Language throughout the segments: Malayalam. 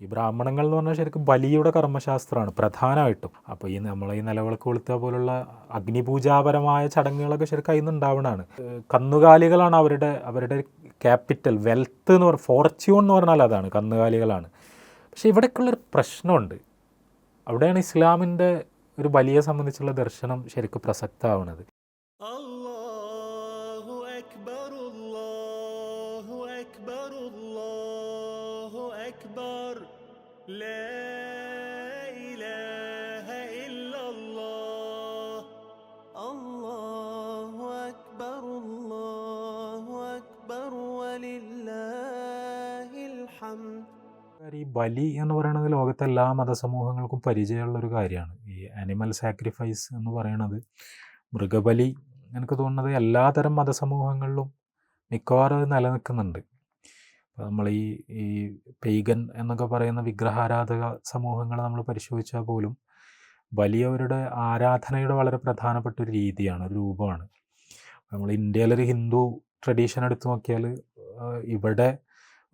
ഈ ബ്രാഹ്മണങ്ങൾ എന്ന് പറഞ്ഞാൽ ശരിക്കും ബലിയുടെ കർമ്മശാസ്ത്രമാണ് പ്രധാനമായിട്ടും. അപ്പോൾ ഈ നമ്മൾ ഈ നിലവിളക്ക് കൊളുത്തുക പോലുള്ള അഗ്നിപൂജാപരമായ ചടങ്ങുകളൊക്കെ ശരിക്കും അതിൽ നിന്നുണ്ടാവുന്നതാണ് കന്നുകാലികളാണ് അവരുടെ അവരുടെ ക്യാപിറ്റൽ വെൽത്ത് എന്ന് പറഞ്ഞാൽ ഫോർച്യൂൺ എന്ന് പറഞ്ഞാൽ അതാണ് കന്നുകാലികളാണ്. പക്ഷേ ഇവിടേക്കുള്ളൊരു പ്രശ്നമുണ്ട്. അവിടെയാണ് ഇസ്ലാമിന്റെ ഒരു ബലിയെ സംബന്ധിച്ചുള്ള ദർശനം ശരിക്കും പ്രസക്തമാവുന്നത്. لا إله إلا الله الله أكبر الله أكبر ولله الحمد ഈ ബലി എന്ന് പറയുന്നത് ലോകത്തെ എല്ലാ മതസമൂഹങ്ങൾക്കും പരിചയമുള്ള ഒരു കാര്യമാണ് ഈ ആനിമൽ സാക്രിഫൈസ് എന്ന് പറയുന്നത് മൃഗബലി എനിക്ക് തോന്നുന്നത് എല്ലാതരം മതസമൂഹങ്ങളിലും മിക്കവാറും അത് നിലനിൽക്കുന്നുണ്ട് അപ്പോൾ നമ്മൾ ഈ ഈ പെയ്ഗൻ എന്നൊക്കെ പറയുന്ന വിഗ്രഹാരാധക സമൂഹങ്ങൾ നമ്മൾ പരിശോധിച്ചാൽ പോലും വലിയവരുടെ ആരാധനയുടെ വളരെ പ്രധാനപ്പെട്ട ഒരു രീതിയാണ് ഒരു രൂപമാണ്. നമ്മൾ ഇന്ത്യയിലൊരു ഹിന്ദു ട്രഡീഷൻ എടുത്തു നോക്കിയാൽ ഇവിടെ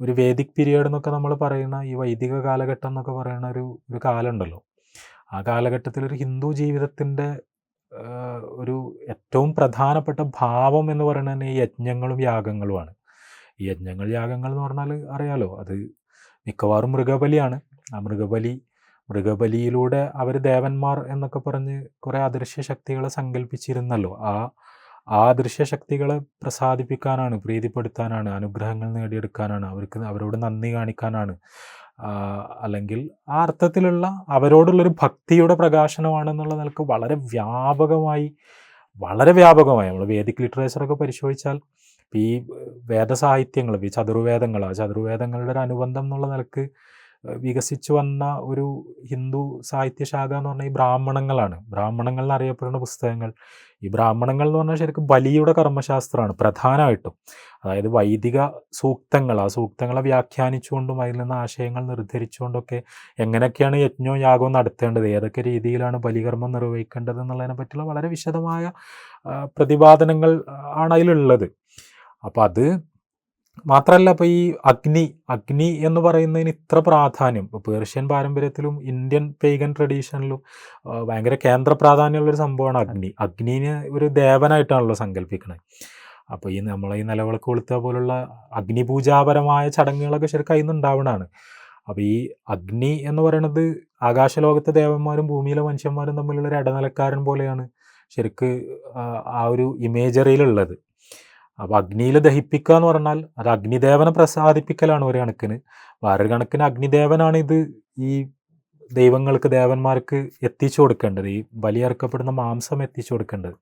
ഒരു വേദിക് പീരിയഡ് എന്നൊക്കെ നമ്മൾ പറയുന്ന ഈ വൈദിക കാലഘട്ടം എന്നൊക്കെ പറയുന്ന ഒരു ഒരു കാലമുണ്ടല്ലോ. ആ കാലഘട്ടത്തിൽ ഒരു ഹിന്ദു ജീവിതത്തിന്റെ ഒരു ഏറ്റവും പ്രധാനപ്പെട്ട ഭാവം എന്ന് പറയുന്നത് തന്നെ ഈ യജ്ഞങ്ങളും യാഗങ്ങളുമാണ്. യജ്ഞങ്ങൾ യാഗങ്ങൾ എന്ന് പറഞ്ഞാൽ അറിയാലോ. അത് മിക്കവാറും മൃഗബലിയാണ്. ആ മൃഗബലി മൃഗബലിയിലൂടെ അവർ ദേവന്മാർ എന്നൊക്കെ പറഞ്ഞ് കുറേ അദൃശ്യ ശക്തികളെ സങ്കല്പിച്ചിരുന്നല്ലോ ആ ആ അദൃശ്യ ശക്തികളെ പ്രസാദിപ്പിക്കാനാണ് പ്രീതിപ്പെടുത്താനാണ് അനുഗ്രഹങ്ങൾ നേടിയെടുക്കാനാണ് അവർക്ക് അവരോട് നന്ദി കാണിക്കാനാണ്. അല്ലെങ്കിൽ ആ അർത്ഥത്തിലുള്ള അവരോടുള്ളൊരു ഭക്തിയുടെ പ്രകാശനമാണെന്നുള്ള നിലയ്ക്ക് വളരെ വ്യാപകമായി വളരെ വ്യാപകമായി നമ്മൾ വേദിക് ലിറ്ററേച്ചറൊക്കെ പരിശോധിച്ചാൽ ഈ വേദസാഹിത്യങ്ങൾ ഈ ചതുർവേദങ്ങൾ ആ ചതുർവേദങ്ങളുടെ ഒരു അനുബന്ധം എന്നുള്ള നിലയ്ക്ക് വികസിച്ച് വന്ന ഒരു ഹിന്ദു സാഹിത്യശാഖ എന്ന് പറഞ്ഞാൽ ഈ ബ്രാഹ്മണങ്ങളാണ്. ബ്രാഹ്മണങ്ങൾ എന്നറിയപ്പെടുന്ന പുസ്തകങ്ങൾ. ഈ ബ്രാഹ്മണങ്ങൾ എന്ന് പറഞ്ഞാൽ ശരിക്കും ബലിയുടെ കർമ്മശാസ്ത്രമാണ് പ്രധാനമായിട്ടും. അതായത് വൈദിക സൂക്തങ്ങൾ ആ സൂക്തങ്ങളെ വ്യാഖ്യാനിച്ചുകൊണ്ടും അതിൽ നിന്ന് ആശയങ്ങൾ നിർദ്ധരിച്ചുകൊണ്ടൊക്കെ എങ്ങനെയൊക്കെയാണ് യജ്ഞവും യാഗവും നടത്തേണ്ടത് ഏതൊക്കെ രീതിയിലാണ് ബലികർമ്മം നിർവഹിക്കേണ്ടത് എന്നുള്ളതിനെ പറ്റിയുള്ള വളരെ വിശദമായ പ്രതിപാദനങ്ങൾ ആണ് അതിലുള്ളത്. അപ്പോൾ അത് മാത്രമല്ല ഇപ്പോൾ ഈ അഗ്നി അഗ്നി എന്ന് പറയുന്നതിന് ഇത്ര പ്രാധാന്യം. പേർഷ്യൻ പാരമ്പര്യത്തിലും ഇന്ത്യൻ പേഗൻ ട്രഡീഷനിലും ഭയങ്കര കേന്ദ്ര പ്രാധാന്യമുള്ളൊരു സംഭവമാണ് അഗ്നി. അഗ്നിനെ ഒരു ദേവനായിട്ടാണല്ലോ സങ്കല്പിക്കുന്നത് അപ്പോൾ ഈ നമ്മളെ ഈ നിലവിളക്ക് കൊളുത്തുക പോലുള്ള അഗ്നിപൂജാപരമായ ചടങ്ങുകളൊക്കെ ശരിക്കും അതിൽ നിന്ന് ഉണ്ടാവണതാണ്. അപ്പോൾ ഈ അഗ്നി എന്ന് പറയുന്നത് ആകാശലോകത്തെ ദേവന്മാരും ഭൂമിയിലെ മനുഷ്യന്മാരും തമ്മിലുള്ള ഒരു ഇടനിലക്കാരൻ പോലെയാണ് ശരിക്ക് ആ ഒരു ഇമേജറിയിലുള്ളത് അപ്പോൾ അഗ്നിയിൽ ദഹിപ്പിക്കുക എന്ന് പറഞ്ഞാൽ അത് അഗ്നിദേവനെ പ്രസാദിപ്പിക്കലാണ് ഒരു കണക്കിന്. വേറൊരു കണക്കിന് അഗ്നിദേവനാണ് ഇത് ഈ ദൈവങ്ങൾക്ക് ദേവന്മാർക്ക് എത്തിച്ചു കൊടുക്കേണ്ടത്. ഈ ബലിയർക്കപ്പെടുന്ന മാംസം എത്തിച്ചു കൊടുക്കേണ്ടത്.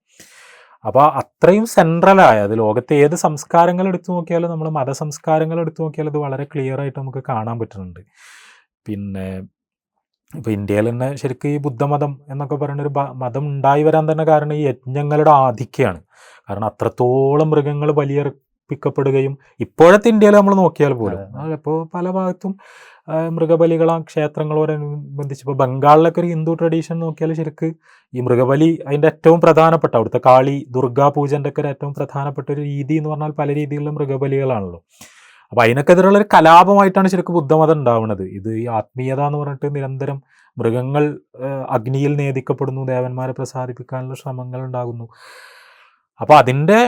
അപ്പോൾ അത്രയും സെൻട്രലായ അത് ലോകത്തെ ഏത് സംസ്കാരങ്ങൾ എടുത്തു നോക്കിയാലും നമ്മൾ മതസംസ്കാരങ്ങൾ എടുത്തു നോക്കിയാലും ഇത് വളരെ ക്ലിയർ ആയിട്ട് നമുക്ക് കാണാൻ പറ്റുന്നുണ്ട്. പിന്നെ ഇപ്പോൾ ഇന്ത്യയിൽ തന്നെ ശരിക്കും ഈ ബുദ്ധമതം എന്നൊക്കെ പറയുന്ന ഒരു മതം ഉണ്ടായി വരാൻ തന്നെ കാരണം ഈ യജ്ഞങ്ങളുടെ ആധിക്യമാണ് കാരണം അത്രത്തോളം മൃഗങ്ങൾ ബലിയർപ്പിക്കപ്പെടുകയും ഇപ്പോഴത്തെ ഇന്ത്യയിൽ നമ്മൾ നോക്കിയാൽ പോലും ഇപ്പോൾ പല ഭാഗത്തും മൃഗബലികളാ ക്ഷേത്രങ്ങളോടനുബന്ധിച്ച് ഇപ്പോൾ ബംഗാളിലൊക്കെ ഒരു ഹിന്ദു ട്രഡീഷൻ നോക്കിയാൽ ശരിക്ക് ഈ മൃഗബലി അതിന്റെ ഏറ്റവും പ്രധാനപ്പെട്ട അവിടുത്തെ കാളി ദുർഗാ പൂജന്റെ ഒക്കെ ഒരു ഏറ്റവും പ്രധാനപ്പെട്ട ഒരു രീതി എന്ന് പറഞ്ഞാൽ പല രീതിയിലുള്ള മൃഗബലികളാണല്ലോ. അപ്പോൾ അതിനൊക്കെതിരുള്ള ഒരു കലാപമായിട്ടാണ് ശരിക്കും ബുദ്ധമതം ഉണ്ടാവുന്നത് ഇത് ഈ ആത്മീയത എന്ന് പറഞ്ഞിട്ട് നിരന്തരം മൃഗങ്ങൾ അഗ്നിയിൽ നേദിക്കപ്പെടുന്നു ദേവന്മാരെ പ്രസാദിപ്പിക്കാനുള്ള ശ്രമങ്ങൾ ഉണ്ടാകുന്നു. അപ്പോൾ അതിന്റെ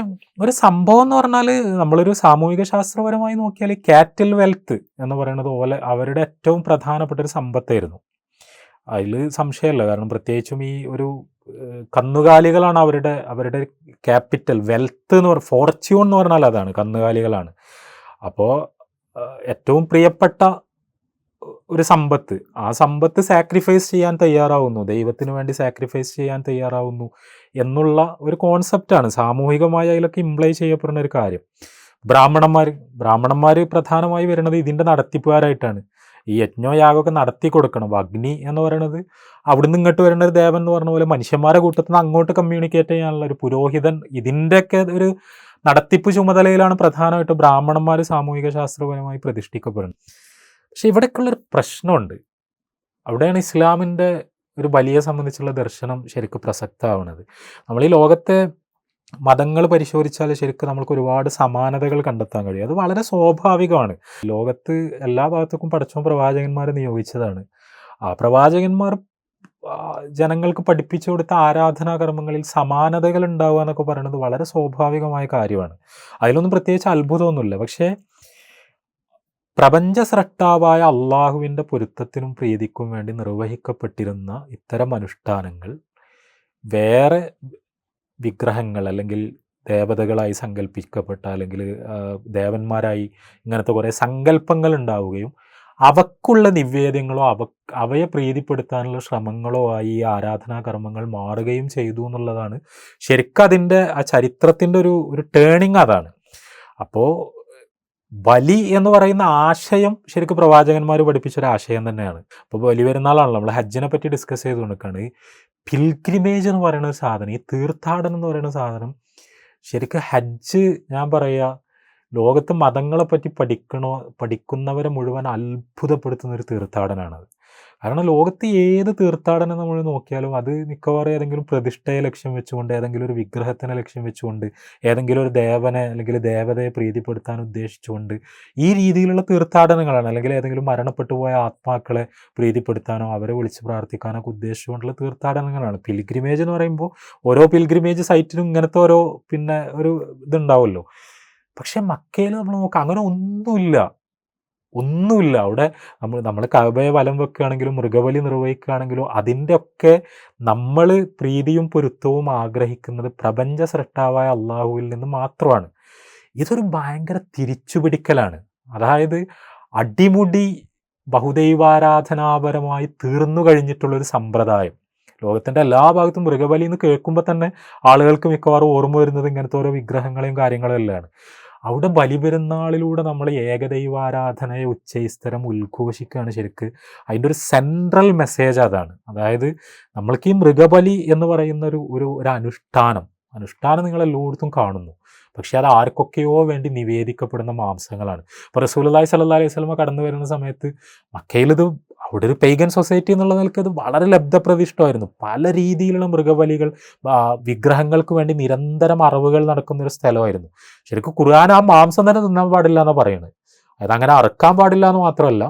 ഒരു സംഭവം എന്ന് പറഞ്ഞാൽ നമ്മളൊരു സാമൂഹിക ശാസ്ത്രപരമായി നോക്കിയാൽ ഈ കാറ്റിൽ വെൽത്ത് എന്ന് പറയുന്നത് പോലെ അവരുടെ ഏറ്റവും പ്രധാനപ്പെട്ട ഒരു സമ്പത്തായിരുന്നു. അതിൽ സംശയമല്ല. കാരണം പ്രത്യേകിച്ചും ഈ ഒരു കന്നുകാലികളാണ് അവരുടെ അവരുടെ ക്യാപിറ്റൽ. വെൽത്ത് എന്ന് പറഞ്ഞ ഫോർച്യൂൺ എന്ന് പറഞ്ഞാൽ അതാണ് കന്നുകാലികളാണ്. അപ്പോൾ ഏറ്റവും പ്രിയപ്പെട്ട ഒരു സമ്പത്ത്. ആ സമ്പത്ത് സാക്രിഫൈസ് ചെയ്യാൻ തയ്യാറാവുന്നു. ദൈവത്തിന് വേണ്ടി സാക്രിഫൈസ് ചെയ്യാൻ തയ്യാറാവുന്നു എന്നുള്ള ഒരു കോൺസെപ്റ്റാണ് സാമൂഹികമായി അതിലൊക്കെ ഇംപ്ലൈ ചെയ്യപ്പെടുന്ന ഒരു കാര്യം. ബ്രാഹ്മണന്മാർ ബ്രാഹ്മണന്മാർ പ്രധാനമായി വരുന്നത് ഇതിന്റെ നടത്തിപ്പുകാരായിട്ടാണ്. ഈ യജ്ഞോ യാഗമൊക്കെ നടത്തി കൊടുക്കണം. അഗ്നി എന്ന് പറയുന്നത് അവിടുന്ന് ഇങ്ങോട്ട് വരുന്ന ഒരു ദേവൻ എന്ന് പറഞ്ഞ പോലെ മനുഷ്യന്മാരെ കൂട്ടത്തിൽ നിന്ന് അങ്ങോട്ട് കമ്മ്യൂണിക്കേറ്റ് ചെയ്യാനുള്ള ഒരു പുരോഹിതൻ ഇതിന്റെയൊക്കെ ഒരു നടത്തിപ്പ് ചുമതലയിലാണ് പ്രധാനമായിട്ടും ബ്രാഹ്മണന്മാർ സാമൂഹിക ശാസ്ത്രപരമായി പ്രതിഷ്ഠിക്കപ്പെടുന്നത്. പക്ഷെ ഇവിടേക്കുള്ളൊരു പ്രശ്നമുണ്ട്. അവിടെയാണ് ഇസ്ലാമിന്റെ ഒരു വലിയ സംബന്ധിച്ചുള്ള ദർശനം ശരിക്കും പ്രസക്തമാവുന്നത്. നമ്മൾ ഈ ലോകത്തെ മതങ്ങൾ പരിശോധിച്ചാൽ ശരിക്കും നമ്മൾക്ക് ഒരുപാട് സമാനതകൾ കണ്ടെത്താൻ കഴിയും. അത് വളരെ സ്വാഭാവികമാണ്. ലോകത്ത് എല്ലാ ഭാഗത്തേക്കും പടച്ചോൻ പ്രവാചകന്മാരെ നിയോഗിച്ചതാണ്. ആ പ്രവാചകന്മാർ ജനങ്ങൾക്ക് പഠിപ്പിച്ചു കൊടുത്ത ആരാധനാ കർമ്മങ്ങളിൽ സമാനതകൾ ഉണ്ടാവുക എന്നൊക്കെ പറയുന്നത് വളരെ സ്വാഭാവികമായ കാര്യമാണ്. അതിലൊന്നും പ്രത്യേകിച്ച് അത്ഭുതമൊന്നുമില്ല. പക്ഷേ പ്രപഞ്ച സ്രഷ്ടാവായ അള്ളാഹുവിന്റെ പൊരുത്തത്തിനും പ്രീതിക്കും വേണ്ടി നിർവഹിക്കപ്പെട്ടിരുന്ന ഇത്തരം അനുഷ്ഠാനങ്ങൾ വേറെ വിഗ്രഹങ്ങൾ അല്ലെങ്കിൽ ദേവതകളായി സങ്കല്പിക്കപ്പെട്ട അല്ലെങ്കിൽ ദേവന്മാരായി ഇങ്ങനത്തെ കുറേ സങ്കല്പങ്ങൾ ഉണ്ടാവുകയും അവക്കുള്ള നിവേദ്യങ്ങളോ അവ അവയെ പ്രീതിപ്പെടുത്താനുള്ള ശ്രമങ്ങളോ ആയി ഈ ആരാധനാ കർമ്മങ്ങൾ മാറുകയും ചെയ്തു എന്നുള്ളതാണ്. ശരിക്കും അതിന്റെ ആ ചരിത്രത്തിന്റെ ഒരു ഒരു ടേണിങ് അതാണ്. അപ്പോൾ ബലി എന്ന് പറയുന്ന ആശയം ശരിക്കും പ്രവാചകന്മാർ പഠിപ്പിച്ചൊരു ആശയം തന്നെയാണ്. അപ്പോൾ ബലി പെരുന്നാളാണല്ലോ നമ്മൾ ഹജ്ജിനെ പറ്റി ഡിസ്കസ് ചെയ്ത് കൊടുക്കുകയാണ് പിൽഗ്രിമേജ് എന്ന് പറയുന്ന സാധനം ഈ തീർത്ഥാടനം എന്ന് പറയുന്ന സാധനം ശരിക്കും ഹജ്ജ് ഞാൻ പറയുക ലോകത്ത് മതങ്ങളെ പറ്റി പഠിക്കണോ പഠിക്കുന്നവരെ മുഴുവൻ അത്ഭുതപ്പെടുത്തുന്ന ഒരു തീർത്ഥാടനമാണത് കാരണം ലോകത്ത് ഏത് തീർത്ഥാടനം നമ്മൾ നോക്കിയാലും അത് മിക്കവാറും ഏതെങ്കിലും പ്രതിഷ്ഠയെ ലക്ഷ്യം വെച്ചുകൊണ്ട് ഏതെങ്കിലും ഒരു വിഗ്രഹത്തിനെ ലക്ഷ്യം വെച്ചുകൊണ്ട് ഏതെങ്കിലും ഒരു ദേവനെ അല്ലെങ്കിൽ ദേവതയെ പ്രീതിപ്പെടുത്താൻ ഉദ്ദേശിച്ചുകൊണ്ട് ഈ രീതിയിലുള്ള തീർത്ഥാടനങ്ങളാണ്. അല്ലെങ്കിൽ ഏതെങ്കിലും മരണപ്പെട്ടു പോയ ആത്മാക്കളെ പ്രീതിപ്പെടുത്താനോ അവരെ വിളിച്ച് പ്രാർത്ഥിക്കാനോ ഒക്കെ ഉദ്ദേശിച്ചുകൊണ്ടുള്ള തീർത്ഥാടനങ്ങളാണ്. പിൽഗ്രിമേജ് എന്ന് പറയുമ്പോൾ ഓരോ പിൽഗ്രിമേജ് സൈറ്റിനും ഇങ്ങനത്തെ ഓരോ പിന്നെ ഒരു ഇതുണ്ടാവുമല്ലോ. പക്ഷെ മക്കയിൽ നമ്മൾ നോക്കാം അങ്ങനെ ഒന്നുമില്ല. ഒന്നുമില്ല. അവിടെ നമ്മൾ നമ്മൾ കവയ വലം വെക്കുകയാണെങ്കിലും മൃഗബലി നിർവഹിക്കുകയാണെങ്കിലും അതിന്റെ ഒക്കെ നമ്മൾ പ്രീതിയും പൊരുത്തവും ആഗ്രഹിക്കുന്നത് പ്രപഞ്ച സൃഷ്ടാവായ അള്ളാഹുവിൽ നിന്ന് മാത്രമാണ്. ഇതൊരു ഭയങ്കര തിരിച്ചുപിടിക്കലാണ്. അതായത് അടിമുടി ബഹുദൈവാരാധനാപരമായി തീർന്നു കഴിഞ്ഞിട്ടുള്ളൊരു സമ്പ്രദായം. ലോകത്തിന്റെ എല്ലാ ഭാഗത്തും മൃഗബലി എന്ന് കേൾക്കുമ്പോൾ തന്നെ ആളുകൾക്ക് മിക്കവാറും ഓർമ്മ വരുന്നത് ഇങ്ങനത്തെ ഓരോ വിഗ്രഹങ്ങളെയും കാര്യങ്ങളും എല്ലാമാണ് അവിടെ ബലിപെരുന്നാളിലൂടെ നമ്മൾ ഏകദൈവാരാധനയെ ഉച്ചൈസ്തരം ഉദ്ഘോഷിക്കുകയാണ് ശരിക്ക്. അതിന്റെ ഒരു സെൻട്രൽ മെസ്സേജ് അതാണ്. അതായത് നമ്മൾക്ക് ഈ മൃഗബലി എന്ന് പറയുന്ന ഒരു ഒരു അനുഷ്ഠാനം അനുഷ്ഠാനം നിങ്ങൾ എല്ലായിടത്തും കാണുന്നു. പക്ഷേ അത് ആർക്കൊക്കെയോ വേണ്ടി നിവേദിക്കപ്പെടുന്ന മാംസങ്ങളാണ്. ഇപ്പോൾ റസൂലി സല്ലാ അലൈഹി സ്വലമ കടന്നു വരുന്ന സമയത്ത് മക്കയിലിത് അവിടെ ഒരു പെയ്ഗൻ സൊസൈറ്റി എന്നുള്ള നിലയ്ക്ക് അത് വളരെ ലബ്ധപ്രതിഷ്ഠമായിരുന്നു. പല രീതിയിലുള്ള മൃഗബലികൾ വിഗ്രഹങ്ങൾക്ക് വേണ്ടി നിരന്തരം അറിവുകൾ നടക്കുന്ന ഒരു സ്ഥലമായിരുന്നു. ശരിക്കും ഖുർആൻ ആ മാംസം തന്നെ തിന്നാൻ പാടില്ല എന്നാണ് പറയുന്നത് അതായത് അങ്ങനെ അറുക്കാൻ പാടില്ല എന്ന് മാത്രമല്ല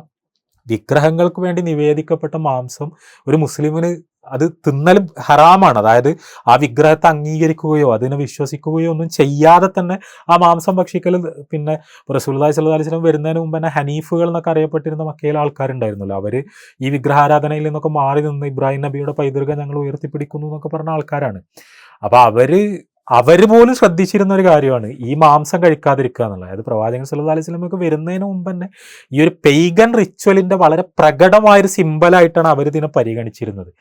വിഗ്രഹങ്ങൾക്ക് വേണ്ടി നിവേദിക്കപ്പെട്ട മാംസം ഒരു മുസ്ലിമിന് അത് തിന്നലും ഹറാമാണ്. അതായത് ആ വിഗ്രഹത്തെ അംഗീകരിക്കുകയോ അതിനെ വിശ്വസിക്കുകയോ ഒന്നും ചെയ്യാതെ തന്നെ ആ മാംസം ഭക്ഷിക്കൽ പിന്നെ റസൂൽദായ് സല്ലു സ്വലം വരുന്നതിന് മുമ്പ് തന്നെ ഹനീഫുകൾ എന്നൊക്കെ അറിയപ്പെട്ടിരുന്ന മക്കയിലെ ആൾക്കാരുണ്ടായിരുന്നല്ലോ. അവർ ഈ വിഗ്രഹാരാധനയിൽ നിന്നൊക്കെ മാറി നിന്ന് ഇബ്രാഹിം നബിയുടെ പൈതൃകം ഞങ്ങൾ ഉയർത്തിപ്പിടിക്കുന്നു എന്നൊക്കെ പറഞ്ഞ ആൾക്കാരാണ്. അപ്പോൾ അവർ അവർ പോലും ശ്രദ്ധിച്ചിരുന്ന ഒരു കാര്യമാണ് ഈ മാംസം കഴിക്കാതിരിക്കുക എന്നുള്ളത്. അതായത് പ്രവാചകൻ സല്ലു അലൈഹി സ്വലമൊക്കെ വരുന്നതിന് മുമ്പ് തന്നെ ഈ ഒരു പെയ്ഗൻ റിച്വലിന്റെ വളരെ പ്രകടമായൊരു സിമ്പലായിട്ടാണ് അവർ ഇതിനെ പരിഗണിച്ചിരുന്നത്.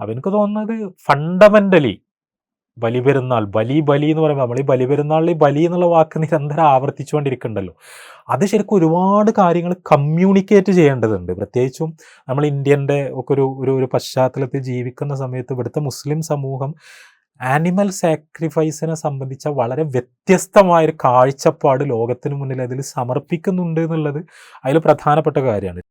അപ്പോൾ എനിക്ക് തോന്നുന്നത് ഫണ്ടമെന്റലി ബലിപെരുന്നാൾ ബലി ബലി എന്ന് പറയുമ്പോൾ നമ്മൾ ഈ ബലിപെരുന്നാളിൽ ഈ ബലി എന്നുള്ള വാക്ക് നിരന്തരം ആവർത്തിച്ചുകൊണ്ടിരിക്കുന്നുണ്ടല്ലോ. അത് ശരിക്കും ഒരുപാട് കാര്യങ്ങൾ കമ്മ്യൂണിക്കേറ്റ് ചെയ്യേണ്ടതുണ്ട്. പ്രത്യേകിച്ചും നമ്മൾ ഇന്ത്യന്റെ ഒക്കെ ഒരു ഒരു ഒരു പശ്ചാത്തലത്തിൽ ജീവിക്കുന്ന സമയത്ത് ഇവിടുത്തെ മുസ്ലിം സമൂഹം ആനിമൽ സാക്രിഫൈസിനെ സംബന്ധിച്ച വളരെ വ്യത്യസ്തമായൊരു കാഴ്ചപ്പാട് ലോകത്തിന് മുന്നിൽ അതിൽ സമർപ്പിക്കുന്നുണ്ട് എന്നുള്ളത് അതിൽ പ്രധാനപ്പെട്ട കാര്യമാണ്.